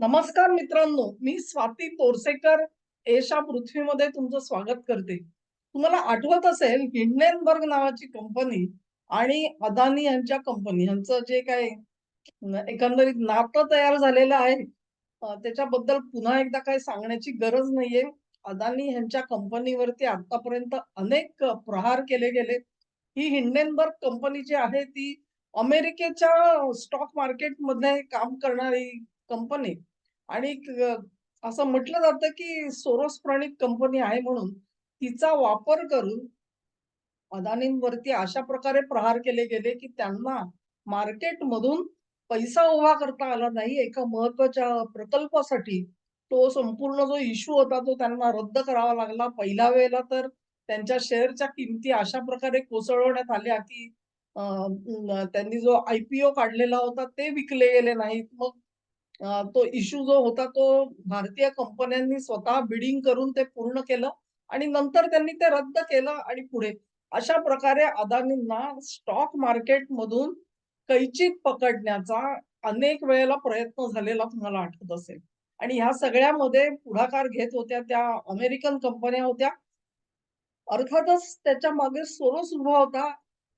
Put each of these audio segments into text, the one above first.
नमस्कार मित्रांनो मी स्वाती तोरसेकर एशा पृथ्वीमध्ये तुमचं स्वागत करते. तुम्हाला आठवत असेल हिंडनबर्ग नावाची कंपनी आणि अदानी यांच्या कंपनी यांचं जे काय एकंदरीत नातं तयार झालेलं आहे त्याच्याबद्दल पुन्हा एकदा काही सांगण्याची गरज नाहीये. अदानी यांच्या कंपनीवरती आतापर्यंत अनेक प्रहार केले गेले. ही हिंडेनबर्ग कंपनी जी आहे ती अमेरिकेच्या स्टॉक मार्केटमध्ये काम करणारी कंपनी आणि असं म्हटलं जातं की सोरोस प्रणीत कंपनी आहे म्हणून तिचा वापर करून अदानींवरती अशा प्रकारे प्रहार केले गेले की त्यांना मार्केटमधून पैसा उभा करता आला नाही. एका महत्त्वाच्या प्रकल्पासाठी तो संपूर्ण जो इश्यू होता तो त्यांना रद्द करावा लागला. पहिल्या वेळेला तर त्यांच्या शेअरच्या किमती अशा प्रकारे कोसळवण्यात आल्या की त्यांनी जो आयपीओ काढलेला होता ते विकले गेले नाहीत. मग तो इश्यू जो होता तो भारतीय कंपन्यांनी स्वतः बिडिंग करून ते पूर्ण केलं आणि नंतर त्यांनी ते रद्द केलं आणि पुढे. अशा प्रकारे अदानींना स्टॉक मार्केट मधून कैचित पकडण्याचा अनेक वेळेला प्रयत्न झालेला तुम्हाला आठवत असेल. आणि ह्या सगळ्यामध्ये पुढाकार घेत होत्या त्या अमेरिकन कंपन्या होत्या. अर्थातच त्याच्यामागे सोरोस उभा होता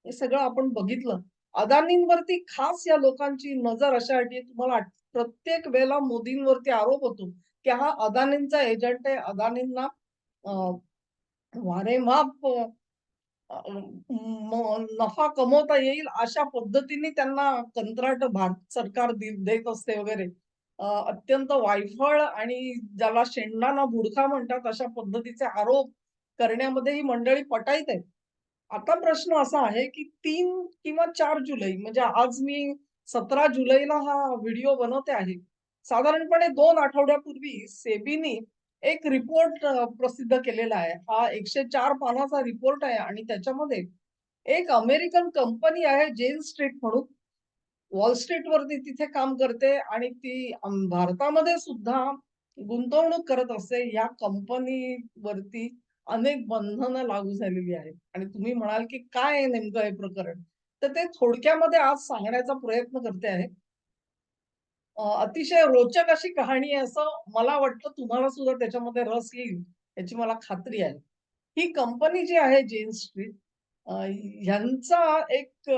हे सगळं आपण बघितलं. अदानींवरती खास या लोकांची नजर अशासाठी तुम्हाला आठ- प्रत्येक वेळेला मोदींवरती आरोप होतो की हा अदानींचा एजंट आहे. अदानींना वारेमाप नफा कमवता येईल अशा पद्धतीने त्यांना कंत्राट भारत सरकार देत असते वगैरे. अत्यंत वायफळ आणि ज्याला शेंडाना बुडखा म्हणतात अशा पद्धतीचे आरोप करण्यामध्ये ही मंडळी पटायत आहे आता प्रश्न असा आहे की तीन किंवा चार जुलै म्हणजे आज मी सतरा जुलैला हा व्हिडिओ बनवते आहे. साधारणपणे दोन आठवड्यापूर्वी सेबीनी एक रिपोर्ट प्रसिद्ध केलेला आहे. हा एकशे चार पानाचा रिपोर्ट आहे आणि त्याच्यामध्ये एक अमेरिकन कंपनी आहे जेन स्ट्रीट म्हणून. वॉल स्ट्रीट वरती तिथे काम करते आणि ती भारतामध्ये सुद्धा गुंतवणूक करत असते. या कंपनी वरती अनेक बंधनं लागू झालेली आहेत. आणि तुम्ही म्हणाल की काय आहे नेमकं हे प्रकरण? तर ते थोडक्यामध्ये आज सांगण्याचा प्रयत्न करते आहे. अतिशय रोचक अशी कहाणी आहे असं मला वाटतं तुम्हाला सुद्धा त्याच्यामध्ये रस येईल याची मला खात्री आहे. ही कंपनी जी आहे जेन स्ट्रीट ह्यांचा एक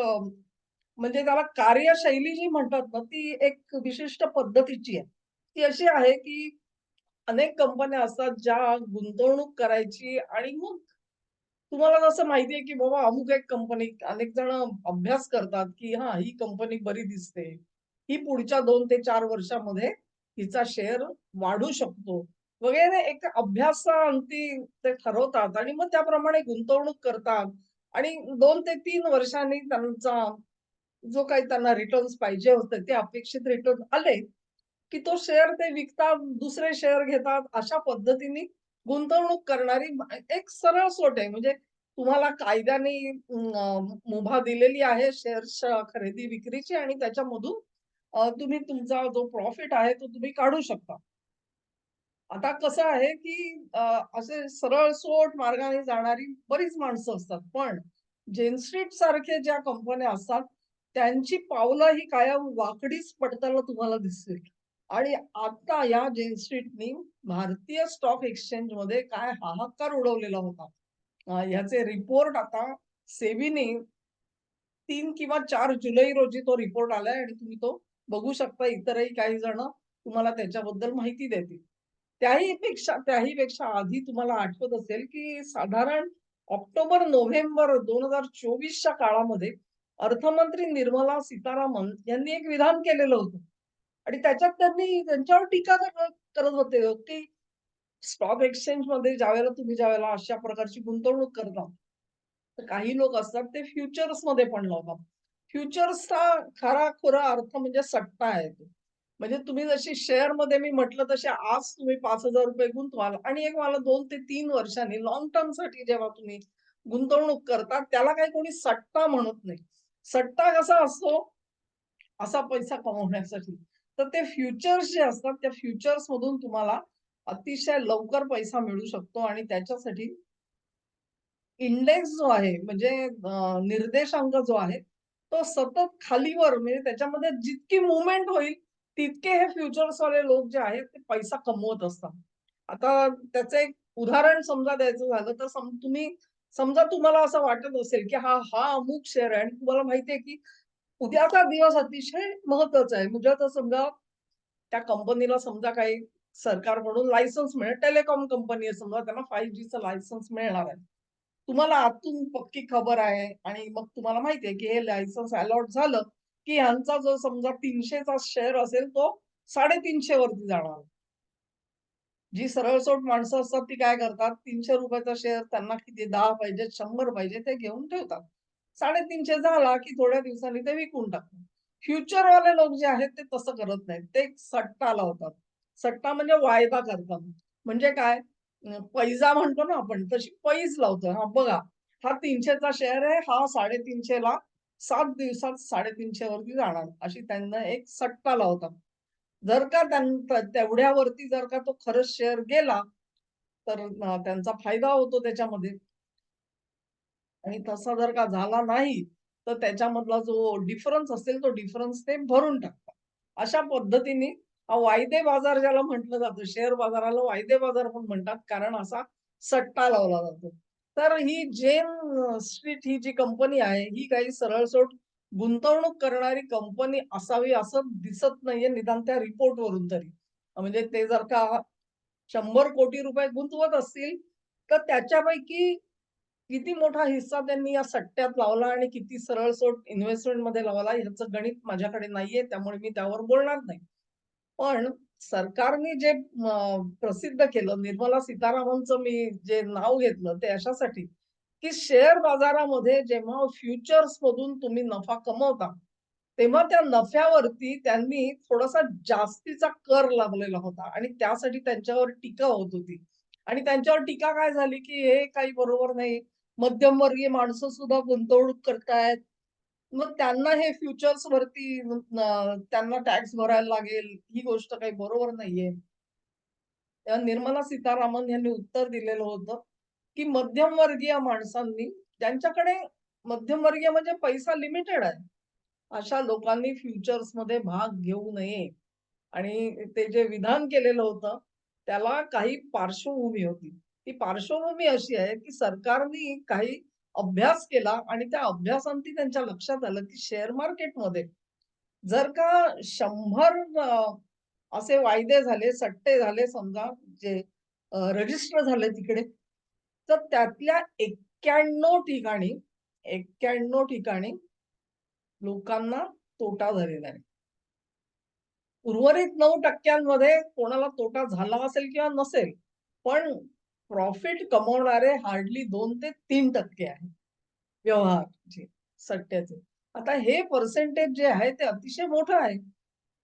म्हणजे त्याला कार्यशैली जी म्हणतात ना ती एक विशिष्ट पद्धतीची आहे. ती अशी आहे की अनेक कंपन्या असतात ज्या गुंतवणूक करायची आणि मग तुम्हाला जसं माहितीये की बाबा अमुक एक कंपनी अनेक जण अभ्यास करतात की हा ही कंपनी बरी दिसते. ही पुढच्या दोन ते चार वर्षामध्ये हिचा शेअर वाढू शकतो. वगैरे एक अभ्यासा अंती ते ठरवतात आणि मग त्याप्रमाणे गुंतवणूक करतात. आणि दोन ते तीन वर्षांनी त्यांचा जो काही त्यांना रिटर्न्स पाहिजे होते ते अपेक्षित रिटर्न आले की तो शेअर ते विकतात दुसरे शेअर घेतात अशा पद्धतीने गुंतवणूक करणारी एक सरळ सोट आहे. म्हणजे तुम्हाला कायद्याने मुभा दिलेली आहे शेअर्सच्या खरेदी विक्रीची आणि त्याच्यामधून तुम्ही तुमचा जो प्रॉफिट आहे तो तुम्ही काढू शकता. आता कसं आहे की असे सरळ सोट मार्गाने जाणारी बरीच माणसं असतात. पण जेन स्ट्रीट सारखे ज्या कंपन्या असतात त्यांची पावलं ही कायम वाकडीच पडताना तुम्हाला दिसतील. आणि आता या जेन स्ट्रीटनी भारतीय स्टॉक एक्सचेंजमध्ये काय हाहाकार उडवलेला होता. ह्याचे रिपोर्ट आता सेबीने तीन किंवा चार जुलै रोजी तो रिपोर्ट आलाय आणि तुम्ही तो बघू शकता. इतरही काही जण तुम्हाला त्याच्याबद्दल माहिती देतील. त्याही पेक्षा त्याही पेक्षा आधी तुम्हाला आठवत असेल की साधारण ऑक्टोबर नोव्हेंबर दोन हजार चोवीसच्या काळामध्ये अर्थमंत्री निर्मला सीतारामन यांनी एक विधान केलेलं होतं. आणि त्याच्यात त्यांनी त्यांच्यावर टीका करत होते. की स्टॉक एक्सचेंजमध्ये ज्यावेळेला तुम्ही ज्यावेळेला अशा प्रकारची गुंतवणूक करता तर काही लोक असतात ते फ्युचर्समध्ये पण लावतात. फ्युचर्सचा खरा खुरा अर्थ म्हणजे सट्टा आहे तो. म्हणजे तुम्ही जशी शेअरमध्ये मी म्हटलं तसे आज तुम्ही पाच हजार रुपये गुंतवाल आणि एक मला दोन ते तीन वर्षांनी लॉंग टर्मसाठी जेव्हा तुम्ही गुंतवणूक करता त्याला काही कोणी सट्टा म्हणत नाही. सट्टा कसा असतो? असा पैसा कमवण्यासाठी. तर ते फ्युचर्स जे असतात त्या फ्युचर्स मधून तुम्हाला अतिशय लवकर पैसा मिळू शकतो आणि त्याच्यासाठी इंडेक्स जो आहे म्हणजे निर्देशांक जो आहे तो सतत खालीवर म्हणजे त्याच्यामध्ये जितकी मुवमेंट होईल तितके हे फ्युचर्स वाले लोक जे आहेत ते पैसा कमवत असतात. आता त्याचं एक उदाहरण समजा द्यायचं झालं तर सम तुम्ही समजा तुम्हाला असं वाटत असेल, की हा हा अमुक शेअर आहे आणि तुम्हाला माहिती आहे, की उद्याचा दिवस अतिशय महत्त्वाचा आहे. म्हणजे आता समजा त्या कंपनीला समजा काही सरकारकडून लायसन्स मिळेल. टेलिकॉम कंपनी आहे समजा त्यांना फाईव्ह 5Gचं लायसन्स मिळणार आहे. तुम्हाला आतून पक्की खबर आहे आणि मग तुम्हाला माहिती आहे, की हे लायसन्स अलॉट झालं, की ह्यांचा जो समजा 300चा शेअर असेल तो 350 वरती जाणार. जी सरळसोट माणसं असतात ती काय करतात तीनशे रुपयाचा शेअर त्यांना किती दहा पाहिजे शंभर पाहिजे ते घेऊन ठेवतात. 350 झाला, की थोड्या दिवसांनी ते विकून टाकतात. फ्युचरवाले लोक जे आहेत ते तसं करत नाहीत. ते एक सट्टा लावतात. सट्टा म्हणजे वायदा करतात. म्हणजे काय पैजा म्हणतो ना आपण तशी पैज लावतो. हा बघा हा तीनशेचा शेअर आहे. हा साडेतीनशेला सात दिवसात 350 वरती जाणार. अशी त्यांना एक सट्टा लावतात. जर का त्यां तेवढ्यावरती जर का तो खरंच शेअर गेला, तर त्यांचा फायदा होतो त्याच्यामध्ये. आणि तसा जर का झाला नाही, तर त्याच्यामधला जो डिफरन्स असेल तो डिफरन्स ते भरून टाकतात. अशा पद्धतीने हा वायदे बाजार ज्याला म्हटलं जातं, शेअर बाजाराला वायदे बाजार पण म्हणतात कारण असा सट्टा लावला जातो. तर ही जेन स्ट्रीट ही जी कंपनी आहे, ही काही सरळसोट गुंतवणूक करणारी कंपनी असावी असं दिसत नाहीये निदान त्या रिपोर्टवरून तरी. म्हणजे ते जर का शंभर कोटी रुपये गुंतवत असतील, तर त्याच्यापैकी किती मोठा हिस्सा त्यांनी या सट्ट्यात लावला आणि किती सरळ सोट इन्व्हेस्टमेंटमध्ये लावला ह्याचं गणित माझ्याकडे नाहीये, त्यामुळे मी त्यावर बोलणार नाही. पण सरकारने जे प्रसिद्ध केलं, निर्मला सीतारामनचं मी जे नाव घेतलं ते अशासाठी, की शेअर बाजारामध्ये जेव्हा फ्युचर्स मधून तुम्ही नफा कमवता, तेव्हा त्या नफ्यावरती त्यांनी थोडासा जास्तीचा कर लावलेला होता आणि त्यासाठी त्यांच्यावर टीका होत होती. आणि त्यांच्यावर टीका काय झाली, की हे काही बरोबर नाही. मध्यमवर्गीय माणसं सुद्धा गुंतवणूक करतायत. मग त्यांना हे फ्युचर्स वरती त्यांना टॅक्स भरायला लागेल, ही गोष्ट काही बरोबर नाहीये. तेव्हा निर्मला सीतारामन यांनी उत्तर दिलेलं होतं, की मध्यमवर्गीय माणसांनी ज्यांच्याकडे मध्यमवर्गीय म्हणजे पैसा लिमिटेड आहे. अशा लोकांनी फ्युचर्समध्ये भाग घेऊ नये आणि ते जे विधान केलेलं होतं, त्याला काही पार्श्वभूमी होती. ती पार्श्वभूमी अशी आहे, की सरकारने काही अभ्यास केला आणि त्या अभ्यासांती त्यांच्या लक्षात आलं, की शेअर मार्केटमध्ये जर का शंभर असे वायदे झाले, सट्टे झाले समजा जे रजिस्टर झाले तिकडे, तर त्यातल्या 91 ठिकाणी 91 ठिकाणी लोकांना तोटा झालेला आहे. उर्वरित नऊ टक्क्यांमध्ये कोणाला तोटा झाला असेल किंवा नसेल, पण प्रॉफिट कमवणारे हार्डली दोन ते तीन टक्के आहेत. व्यवहारचे, सट्ट्याचे. आता हे पर्सेंटेज जे आहे ते अतिशय मोठं आहे.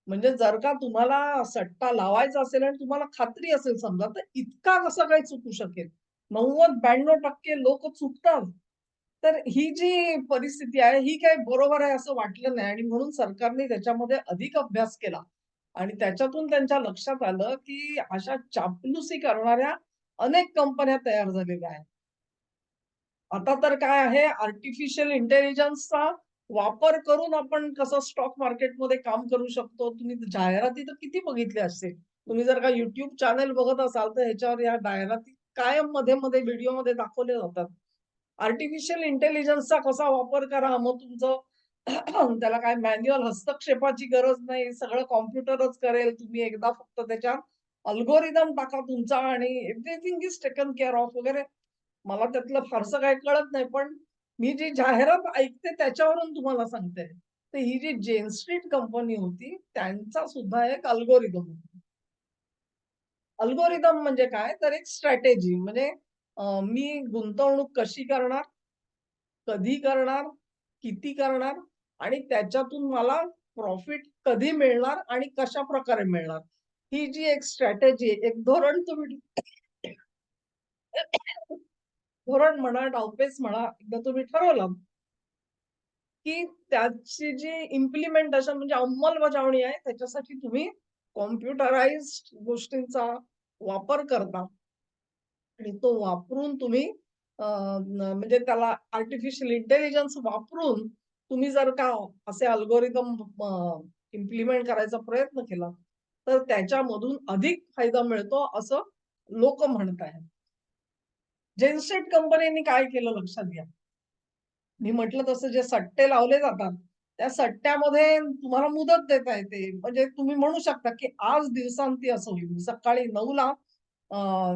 म्हणजे जर का तुम्हाला सट्टा लावायचा असेल आणि तुम्हाला खात्री असेल समजा, तर इतका कसा काय चुकू शकेल? नव्वद ब्याण्णव टक्के लोक चुकतात. तर ही जी परिस्थिती आहे, ही काही बरोबर आहे असं वाटलं नाही आणि म्हणून सरकारने त्याच्यामध्ये अधिक अभ्यास केला आणि त्याच्यातून त्यांच्या लक्षात आलं, की अशा चापलुसी करणाऱ्या अनेक कंपन्या तयार झालेल्या आहेत. आता तर काय आहे आर्टिफिशियल इंटेलिजन्सचा वापर करून आपण कसं स्टॉक मार्केटमध्ये काम करू शकतो. तुम्ही जाहिराती तर किती बघितल्या असतील. तुम्ही जर का युट्यूब चॅनेल बघत असाल, तर ह्याच्यावर या जाहिराती कायम मध्ये-मध्ये व्हिडिओमध्ये दाखवले जातात. आर्टिफिशियल इंटेलिजन्सचा कसा वापर करा, मग तुमचं त्याला काय मॅन्युअल हस्तक्षेपाची गरज नाही. सगळं कॉम्प्युटरच करेल. तुम्ही एकदा फक्त त्याच्यात अल्गोरिदम टाका तुमचा आणि everything is taken care of वगैरे. मला त्यातलं फारसं काही कळत नाही, पण मी जी जाहिरात ऐकते त्याच्यावरून तुम्हाला सांगते. तर ही जी जेन स्ट्रीट कंपनी होती, त्यांचा सुद्धा एक अल्गोरिदम होता. अल्गोरिदम म्हणजे काय? तर एक स्ट्रॅटेजी म्हणजे मी गुंतवणूक कशी करणार, कधी करणार, किती करणार आणि त्याच्यातून मला प्रॉफिट कधी मिळणार आणि कशा प्रकारे मिळणार. ही जी एक स्ट्रॅटेजी एक धोरण तुम्ही धोरण म्हणा, डावपेच म्हणा, एकदा तुम्ही ठरवलं, की त्याची जी इम्प्लिमेंटेशन म्हणजे अंमलबजावणी आहे, त्याच्यासाठी तुम्ही कॉम्प्युटराइज्ड गोष्टींचा वापर करता. आणि तो वापरून तुम्ही म्हणजे त्याला आर्टिफिशियल इंटेलिजन्स वापरून तुम्ही जर का असे अल्गोरिदम इम्प्लिमेंट करायचा प्रयत्न केला तर त्याच्यामधून अधिक फायदा मिळतो असं लोक म्हणत आहेत. जेन्सेट कंपनीने काय केलं लक्षात घ्या. मी म्हटलं तसं जे सट्टे लावले जातात त्या सट्ट्यामध्ये तुम्हाला मुदत देता येते. म्हणजे तुम्ही म्हणू शकता की आज दिवसांती असं होईल. सकाळी नऊला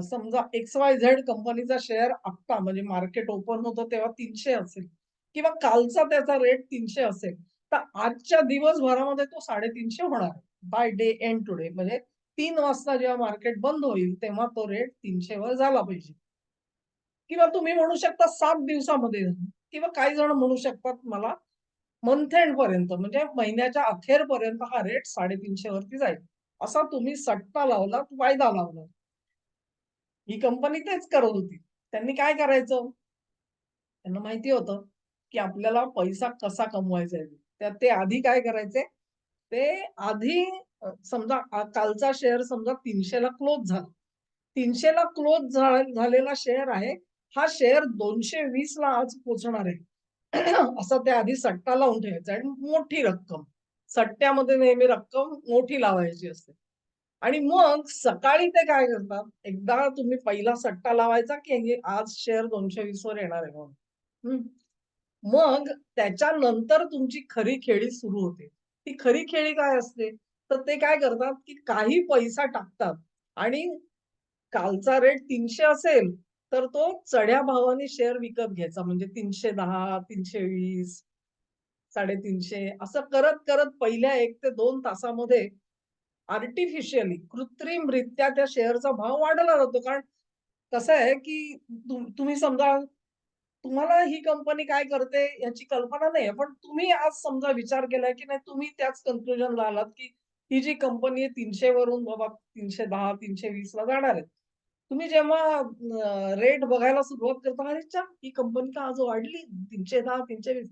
समजा एक्स वाय झेड कंपनीचा शेअर आत्ता म्हणजे मार्केट ओपन होतं तेव्हा तीनशे असेल. किंवा कालचा त्याचा रेट तीनशे असेल. तर आजच्या दिवसभरामध्ये तो साडेतीनशे होणार बाय डे एंड टुडे म्हणजे तीन वाजता जेव्हा मार्केट बंद होईल तेव्हा तो रेट तीनशे वर झाला पाहिजे. किंवा तुम्ही म्हणू शकता सात दिवसामध्ये किंवा काही जण म्हणू शकतात मला मंथ एंड पर्यंत म्हणजे महिन्याच्या अखेरपर्यंत हा रेट साडेतीनशे वरती जाईल. असा तुम्ही सट्टा लावला वायदा लावला. ही कंपनी तेच करत होती. त्यांनी काय करायचं? त्यांना माहिती होतं की आपल्याला पैसा कसा कमवायचा आहे. तर ते आधी काय करायचे? ते आधी समजा कालचा शेअर समजा तीनशेला क्लोज झाला. तीनशेला क्लोज झालेला शेअर आहे. हा शेअर दोनशे वीस ला आज पोहोचणार आहे. असं ते आधी सट्टा लावून ठेवायचं आणि मोठी रक्कम. सट्ट्यामध्ये नेहमी रक्कम मोठी लावायची असते. आणि मग सकाळी ते काय करतात? एकदा तुम्ही पहिला सट्टा लावायचा की हे आज शेअर दोनशे वीस वर येणार आहे म्हणून. मग त्याच्यानंतर तुमची खरी खेळी सुरू होते. ती खरी खेळी काय असते? तर ते काय करतात की काही पैसा टाकतात. आणि कालचा रेट तीनशे असेल तर तो चढ्या भावाने शेअर विकत घ्यायचा. म्हणजे तीनशे दहा तीनशे वीस साडेतीनशे असं करत करत पहिल्या एक ते दोन तासामध्ये आर्टिफिशियली कृत्रिमरित्या त्या शेअरचा भाव वाढला जातो. कारण कसं आहे की तुम्ही समजा तुम्हाला ही कंपनी काय करते याची कल्पना नाही पण तुम्ही आज समजा विचार केलाय की नाही तुम्ही त्याच कन्क्लुजनला आलात की ही जी कंपनी आहे तीनशे वरून बाबा तीनशे दहा तीनशे वीस ला जाणार आहे तुम्ही जेव्हा रेट बघायला सुरुवात करता अरे चा ही कंपनी का आज वाढली? तीनशे दहा तीनशे वीस.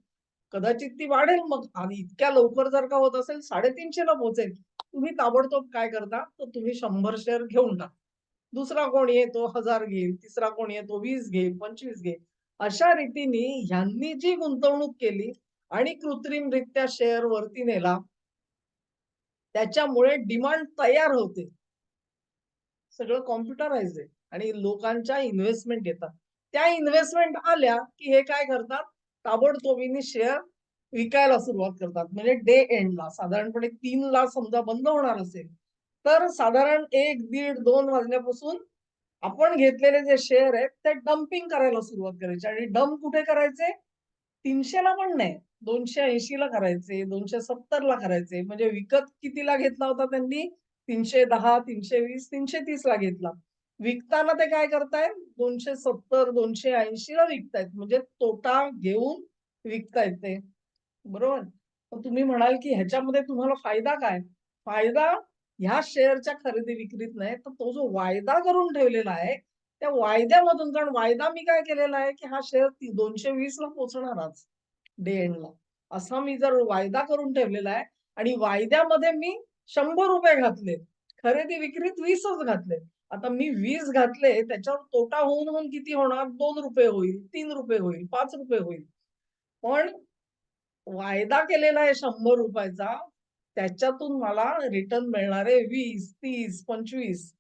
कदाचित ती वाढेल मग. आणि इतक्या लवकर जर का होत असेल साडेतीनशे ला पोहोचेल. तुम्ही ताबडतोब काय करता? तर तुम्ही शंभर शेअर घेऊन टाक. दुसरा कोण येतो हजार घेईल. तिसरा कोण येतो वीस घेईल पंचवीस घेईल. अशा रीतीने ह्यांनी जी गुंतवणूक केली आणि कृत्रिमरित्या शेअर वरती नेला त्याच्यामुळे डिमांड तयार होते. सगळं कॉम्प्युटराइज आहे आणि लोकांच्या इन्व्हेस्टमेंट येतात. त्या इन्व्हेस्टमेंट आल्या की हे काय करतात? ताबडतोबीने शेअर विकायला सुरुवात करतात. म्हणजे डे एंडला साधारणपणे तीन ला समजा बंद होणार असेल तर साधारण एक दीड दोन वाजल्यापासून आपण घेतलेले जे शेअर आहेत ते डम्पिंग करायला सुरुवात करायची. आणि डम्प कुठे करायचे? तीनशेला पण नाही. दोनशे ऐंशी ला करायचे दोनशे सत्तर ला करायचे. म्हणजे विकत कितीला घेतला होता त्यांनी? तीनशे दहा तीनशे वीस तीनशे तीस ला घेतला. विकताना ते काय करतायत? दोनशे सत्तर दोनशे ऐंशी ला विकतायत. म्हणजे तोटा घेऊन विकतायत ते. बरोबर? तुम्ही म्हणाल की ह्याच्यामध्ये तुम्हाला फायदा काय? फायदा ह्या शेअरच्या खरेदी विक्रीत नाही तर तो जो वायदा करून ठेवलेला आहे त्या वायद्यामधून कारण वायदा मी काय केलेला आहे की हा शेअर दोनशे वीस ला पोचणारच डे एंडला असा मी जर वायदा करून ठेवलेला आहे आणि वायद्यामध्ये मी शंभर रुपये घातले खरेदी विक्रीत वीसच घातले आता मी वीस घातले त्याच्यावर तोटा होऊन होऊन किती होणार? दोन रुपये होईल तीन रुपये होईल पाच रुपये होईल. पण वायदा केलेला आहे शंभर रुपयाचा त्याच्यातून मला रिटर्न मिळणार आहे वीस तीस पंचवीस.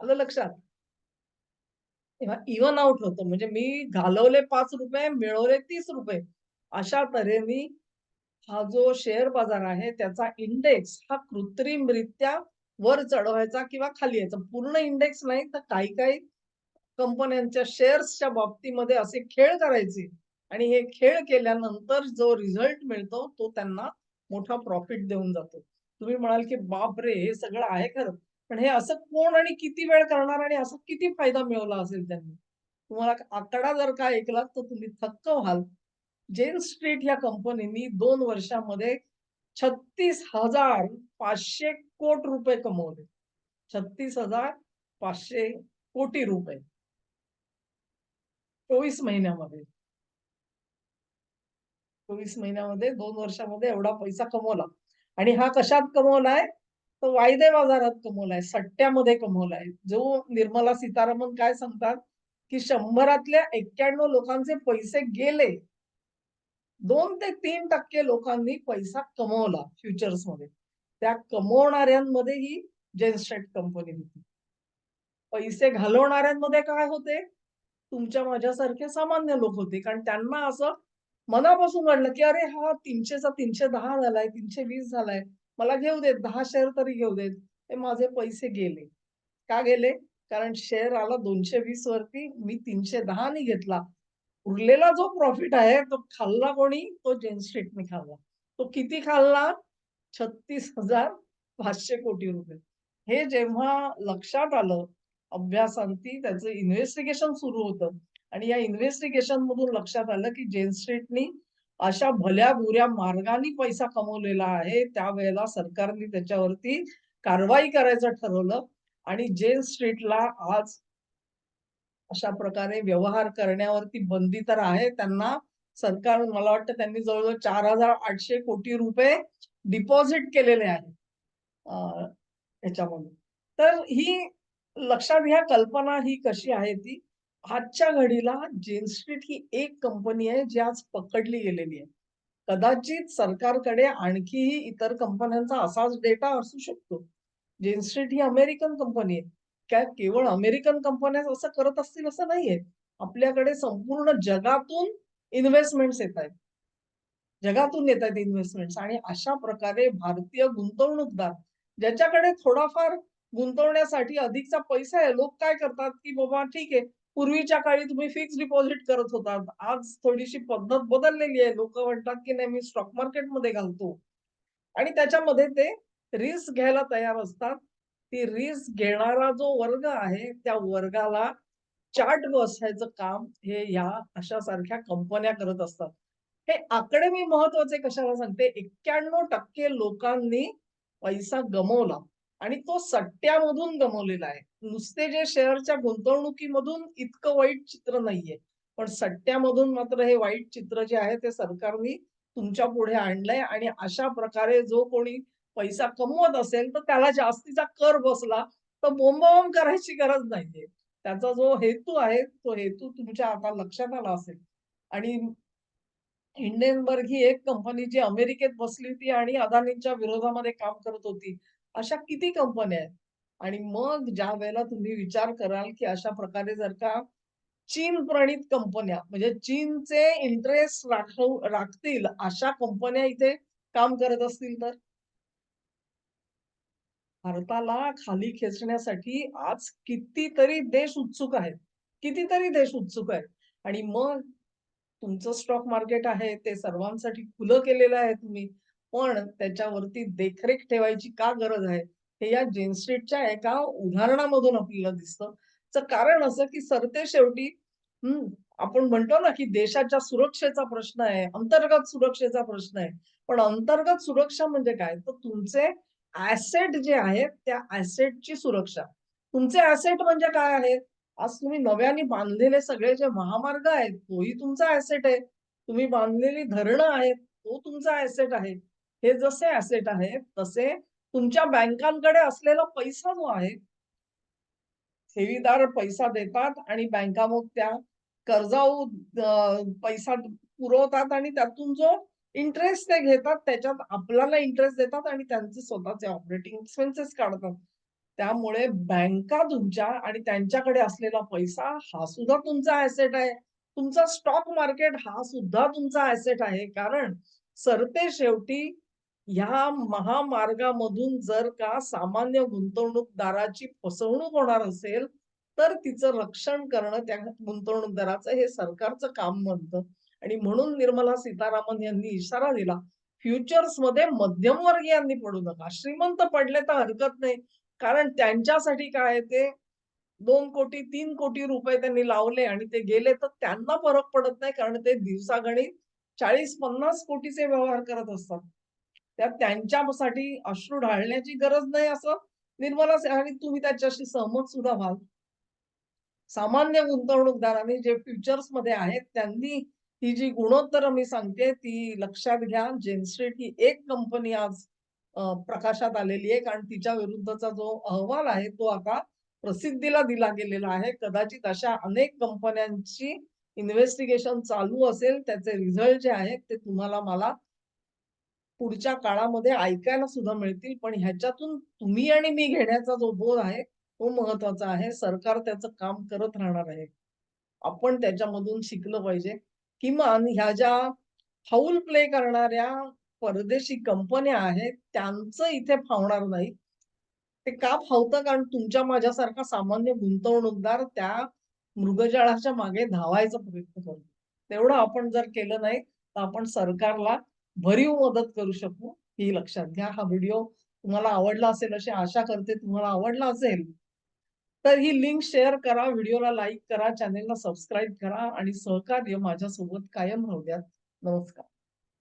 आलं लक्षात? तेव्हा इवन आउट होतं. म्हणजे मी घालवले पाच रुपये मिळवले तीस रुपये. अशा तऱ्हेने हा जो शेअर बाजार आहे त्याचा इंडेक्स हा कृत्रिमरित्या वर चढवायचा किंवा खाली यायचा. पूर्ण इंडेक्स नाही तर काही काही कंपन्यांच्या शेअर्सच्या बाबतीमध्ये असे खेळ करायचे. आणि हे खेळ केल्यानंतर जो रिझल्ट मिळतो तो त्यांना मोठा प्रॉफिट देऊन जातो. तुम्ही म्हणाल की बाप रे हे सगळं आहे खरं. पण हे असं कोण आणि किती वेळ करणार आणि असं किती फायदा मिळवला असेल त्यांनी? तुम्हाला आकडा जर का ऐकलात तर तुम्ही थक्क व्हाल. जेन स्ट्रीट या कंपनीनी दोन वर्षामध्ये छत्तीस हजार पाचशे कोट रुपये कमवले. छत्तीस हजार पाचशे कोटी रुपये. चोवीस महिन्यामध्ये. चोवीस महिन्यामध्ये दोन वर्षामध्ये एवढा पैसा कमवला आणि हा कशात कमवलाय तो वायदे बाजारात कमवलाय सट्ट्यामध्ये कमवलाय जो निर्मला सीतारामन काय सांगतात की शंभरातल्या एक्क्याण्णव लोकांचे पैसे गेले दोन ते तीन टक्के लोकांनी पैसा कमवला फ्युचर्समध्ये त्या कमवणाऱ्यांमध्ये ही जेनस्टेट कंपनी होती. पैसे घालवणाऱ्यांमध्ये काय होते? तुमच्या माझ्यासारखे सामान्य लोक होते. कारण त्यांना असं मनापासून वाटलं, की अरे हा तीनशेचा तीनशे दहा झालाय, 320 झालाय. मला घेऊ देत दहा शेअर तरी घेऊ देत. हे माझे पैसे गेले. का गेले? कारण शेअर आला 220 वरती, मी तीनशे दहाने घेतला. उरलेला जो प्रॉफिट आहे तो खाल्ला कोणी? तो जेन स्ट्रीटने खाल्ला. तो किती खाल्ला? 36,500 कोटी रुपये. हे जेव्हा लक्षात आलं अभ्यासांती त्याचं इन्व्हेस्टिगेशन सुरू होतं आणि या इन्व्हेस्टिगेशन मधून लक्षात आलं, की जेन स्ट्रीटनी अशा भल्या भुऱ्या मार्गाने पैसा कमवलेला आहे. त्यावेळेला सरकारने त्याच्यावरती कारवाई करायचं ठरवलं आणि जेन स्ट्रीटला आज अशा प्रकारे व्यवहार करण्यावरती बंदी तर आहे. त्यांना सरकार मला वाटतं त्यांनी जवळजवळ चार हजार आठशे कोटी रुपये डिपॉझिट केलेले आहे अ, तर ही लक्षात घ्या कल्पना ही कशी आहे ती. आजच्या घडीला जेन स्ट्रीट ही एक कंपनी आहे जी आज पकडली गेलेली आहे. कदाचित सरकारकडे आणखीही इतर कंपन्यांचा असाच डेटा असू शकतो. जेन स्ट्रीट ही अमेरिकन कंपनी आहे. काय केवळ अमेरिकन कंपन्या असं करत असतील असं नाहीये. आपल्याकडे संपूर्ण जगातून इन्व्हेस्टमेंट्स येतायत. जगातून येतायत इन्व्हेस्टमेंट्स आणि अशा प्रकारे भारतीय गुंतवणूकदार ज्याच्याकडे थोडाफार गुंतवण्यासाठी अधिकचा पैसा आहे. लोक काय करतात, की बाबा ठीक आहे, पूर्वीच्या काळी तुम्ही फिक्स डिपॉझिट करत होता आज थोडीशी पद्धत बदललेली आहे. लोक म्हणतात, की नाही मी स्टॉक मार्केटमध्ये घालतो आणि त्याच्यामध्ये ते रिस्क घ्यायला तयार असतात. ती रिस्क घेणारा जो वर्ग आहे, त्या वर्गाला चार्ट बसायचं काम हे या अशा सारख्या कंपन्या करत असतात. हे आकडे मी महत्त्वाचे कशाला सांगते, 91% लोकांनी पैसा गमावला आणि तो सट्ट्यामधून गमवलेला आहे. नुसते जे शेअरच्या गुंतवणुकीमधून इतकं वाईट चित्र नाहीये. पण सट्ट्यामधून मात्र हे वाईट चित्र जे आहे ते सरकारनी तुमच्यापुढे आणलंय आणि अशा प्रकारे जो कोणी पैसा कमवत असेल, तर त्याला जास्तीचा कर बसला, तर बोंबाबोंब करायची गरज नाहीये. त्याचा जो हेतू आहे, तो हेतू तुमच्या आता लक्षात आला असेल आणि हिंडेनबर्ग ही एक कंपनी जी अमेरिकेत बसली होती आणि अदानींच्या विरोधामध्ये काम करत होती. अशा किती कंपन्या आहेत आणि मग ज्या वेळेला तुम्ही विचार कराल, की अशा प्रकारे जर का चीन प्रणित कंपन्या म्हणजे चीनचे इंटरेस्ट राखव राखतील अशा कंपन्या इथे काम करत असतील तर? भारताला खाली खेचण्यासाठी आज कितीतरी देश उत्सुक आहेत. कितीतरी देश उत्सुक आहेत आणि मग तुमचं स्टॉक मार्केट आहे ते सर्वांसाठी खुलं केलेलं आहे तुम्ही. पण त्याच्यावरती देखरेख ठेवायची का गरज आहे? हे या जेन स्ट्रीटच्या एका उदाहरणामधून आपल्याला दिसतं. कारण असं की सरते शेवटी आपण म्हणतो ना, की देशाच्या सुरक्षेचा प्रश्न आहे, अंतर्गत सुरक्षेचा प्रश्न आहे. पण अंतर्गत सुरक्षा म्हणजे काय? तर तुमचे ऍसेट जे आहेत, त्या ऍसेटची सुरक्षा. तुमचे ऍसेट म्हणजे काय आहेत? आज तुम्ही नव्याने बांधलेले सगळे जे महामार्ग आहेत, तोही तुमचा ऍसेट आहे. तुम्ही बांधलेली धरणं आहेत, तो तुमचा ऍसेट आहे. हे जसे ऍसेट आहेत, तसे तुमच्या बँकांकडे असलेला पैसा जो आहे ठेवीदार पैसा देतात आणि बँका मग त्या कर्जाऊ पैसा पुरवतात आणि त्यातून जो इंटरेस्ट ते घेतात, त्याच्यात आपल्याला इंटरेस्ट देतात आणि त्यांचे स्वतःचे ऑपरेटिंग एक्सपेन्सेस काढतात. त्यामुळे बँका तुमच्या आणि त्यांच्याकडे असलेला पैसा हा सुद्धा तुमचा ऍसेट आहे. तुमचा स्टॉक मार्केट हा सुद्धा तुमचा ऍसेट आहे. कारण सरतेशेवटी ह्या महामार्गामधून जर का सामान्य गुंतवणूकदाराची फसवणूक होणार असेल, तर तिचं रक्षण करणं त्या गुंतवणूकदाराचं हे सरकारचं काम बनतं आणि म्हणून निर्मला सीतारामन यांनी इशारा दिला, फ्युचर्समध्ये मध्यमवर्गीयांनी पडू नका. श्रीमंत पडले तर हरकत नाही. कारण त्यांच्यासाठी काय ते दोन कोटी तीन कोटी रुपये त्यांनी लावले आणि ते गेले तर त्यांना फरक पडत नाही. कारण ते दिवसागणित चाळीस पन्नास कोटीचे व्यवहार करत असतात. त्यात त्यांच्यासाठी अश्रू ढाळण्याची गरज नाही असं निर्मला आणि तुम्ही त्याच्याशी सहमत सुद्धा व्हाल. सामान्य गुंतवणूकदारांनी जे फ्युचर्समध्ये आहेत, त्यांनी ही जी गुणोत्तर मी सांगते ती लक्षात घ्या. जेनस्ट्रीट ही एक कंपनी आज प्रकाशात आलेली आहे. कारण तिच्या विरुद्धचा जो अहवाल आहे, तो आता प्रसिद्धीला दिला गेलेला आहे. कदाचित अशा अनेक कंपन्यांची इन्व्हेस्टिगेशन चालू असेल. त्याचे रिझल्ट जे आहेत, ते तुम्हाला मला पुढच्या काळामध्ये ऐकायला सुद्धा मिळतील. पण ह्याच्यातून तुम्ही आणि मी घेण्याचा जो बोध आहे, तो महत्त्वाचा आहे. सरकार त्याचं काम करत राहणार आहे. आपण त्याच्यामधून शिकलं पाहिजे. किमान ह्या ज्या फाऊल प्ले करणाऱ्या परदेशी कंपन्या आहेत, त्यांचं इथे फावणार नाही. ते का फावतं? कारण तुमच्या माझ्यासारखा सामान्य गुंतवणूकदार त्या मृगजळाच्या मागे धावायचा प्रयत्न करतो. तेवढं आपण जर केलं नाही, तर आपण सरकारला भरीव मदत करू शकू, ही लक्षात घ्या. हा व्हिडिओ तुम्हाला आवडला असेल अशी आशा करते. तुम्हाला आवडला असेल, तर ही लिंक शेअर करा, व्हिडिओला लाईक करा, चॅनेलला सबस्क्राईब करा आणि सहकार्य माझ्यासोबत कायम राहू द्या. नमस्कार.